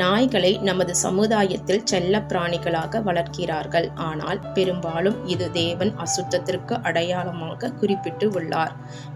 நாய்களை நமது சமுதாயத்தில் செல்ல பிராணிகளாக வளர்க்கிறார்கள். ஆனால் பெரும்பாலும் இது தேவன் அசுத்தத்திற்கு அடையாளமாக குறிப்பிட்டு உள்ளார்.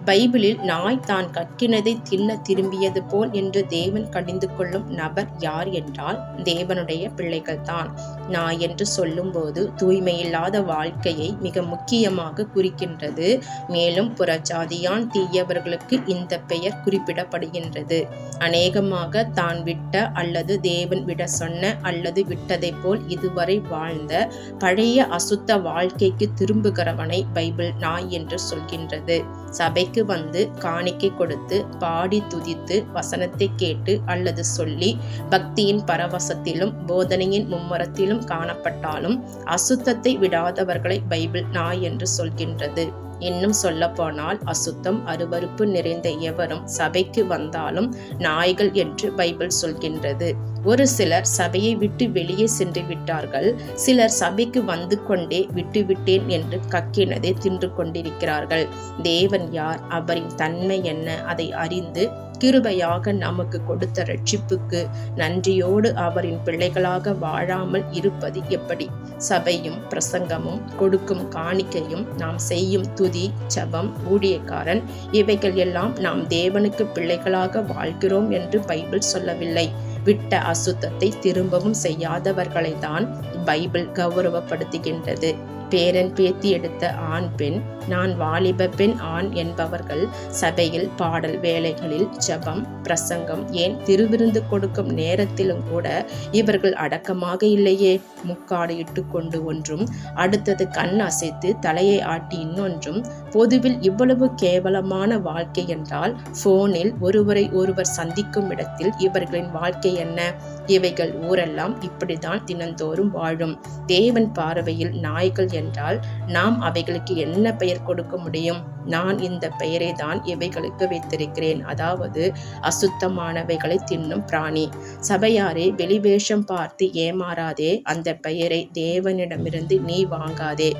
பைபிளில் நாய் தான் கற்கினதை தின்ன திரும்பியது போல் என்று தேவன் கடிந்து கொள்ளும் நபர் யார் என்றால் தேவனுடைய பிள்ளைகள்தான் நாய் என்று சொல்லும்போது தூய்மையில்லாத வாழ்க்கையை மிக முக்கியமாக குறிக்கின்றது. மேலும் புறஜாதியான் தீயவர்களுக்கு இந்த பெயர் குறிப்பிடப்படுகின்றது. அநேகமாக தான் விட்ட அல்லது தேவன் விட சொன்ன அல்லது விட்டதைப் போல் இதுவரை வாழ்ந்த பழைய அசுத்த வாழ்க்கைக்கு திரும்புகிறவனை பைபிள் நாய் என்று சொல்கின்றது. சபைக்கு வந்து காணிக்கை கொடுத்து பாடி துதித்து வசனத்தை கேட்டு அல்லது சொல்லி பக்தியின் பரவசத்திலும் போதனையின் மும்முரத்திலும் காணப்பட்டாலும் அசுத்தத்தை விடாதவர்களை பைபிள் நாய் என்று சொல்கின்றது. இன்னும் சொல்லப்போனால் அசுத்தம் அருவருப்பு நிறைந்த எவரும் சபைக்கு வந்தாலும் நாய்கள் என்று பைபிள் சொல்கின்றது. ஒரு சிலர் சபையை விட்டு வெளியே சென்று விட்டார்கள். சிலர் சபைக்கு வந்து கொண்டே விட்டுவிட்டேன் என்று கக்கினதை தின்று கொண்டிருக்கிறார்கள். தேவன் யார்? அவரின் தன்மை என்ன? அதை அறிந்து கிருபையாக நமக்கு கொடுத்த ரட்சிப்புக்கு நன்றியோடு அவரின் பிள்ளைகளாக வாழாமல் இருப்பது எப்படி? சபையும் பிரசங்கமும் கொடுக்கும் காணிக்கையும் நாம் செய்யும் துதி ஜபம் ஊழியக்காரன் இவைகள் எல்லாம் நாம் தேவனுக்கு பிள்ளைகளாக வாழ்கிறோம் என்று பைபிள் சொல்லவில்லை. விட்ட அசுத்தத்தை திரும்பவும் செய்யாதவர்களை தான் பைபிள் கௌரவப்படுத்துகின்றது. பேரன் பேத்தி எடுத்த ஆண் பெண் நான் வாலிப பெண் ஆண் என்பவர்கள் சபையில் பாடல் வேலைகளில் ஜபம் பிரசங்கம் ஏன் திருவிருந்து கொடுக்கும் நேரத்திலும் கூட இவர்கள் அடக்கமாக இல்லையே? முக்காடு இட்டு கொண்டு ஒன்றும் அடுத்தது கண் அசைத்து தலையை ஆட்டி இன்னொன்றும். பொதுவில் இவ்வளவு கேவலமான வாழ்க்கை என்றால் போனில் ஒருவரை ஒருவர் சந்திக்கும் இடத்தில் இவர்களின் வாழ்க்கை என்ன? இவைகள் ஊரெல்லாம் இப்படிதான் தினந்தோறும் வாழும். தேவன் பார்வையில் நாய்கள் என்றால் நாம் அவைகளுக்கு என்ன பெயர் கொடுக்க முடியும்? நான் இந்த பெயரை தான் இவைகளுக்கு வைத்திருக்கிறேன். அதாவது அசுத்தமானவைகளை தின்னும் பிராணி. சபையாரே வெளிவேஷம் பார்த்து ஏமாறாதே அந்த பெயரை தேவனிடமிருந்து நீ வாங்காதே.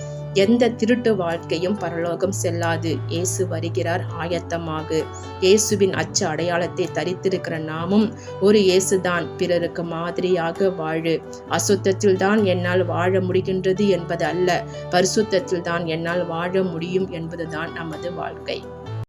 எந்த திருட்டு வாழ்க்கையும் பரலோகம் செல்லாது. இயேசு வருகிறார் ஆயத்தமாக. இயேசுவின் அச்சு அடையாளத்தை தரித்திருக்கிற நாமும் ஒரு இயேசுதான். பிறருக்கு மாதிரியாக வாழு. அசுத்தத்தில் தான் என்னால் வாழ முடிகின்றது என்பது அல்ல. பரிசுத்தத்தில் தான் என்னால் வாழ முடியும் என்பதுதான் நமது வாழ்க்கை.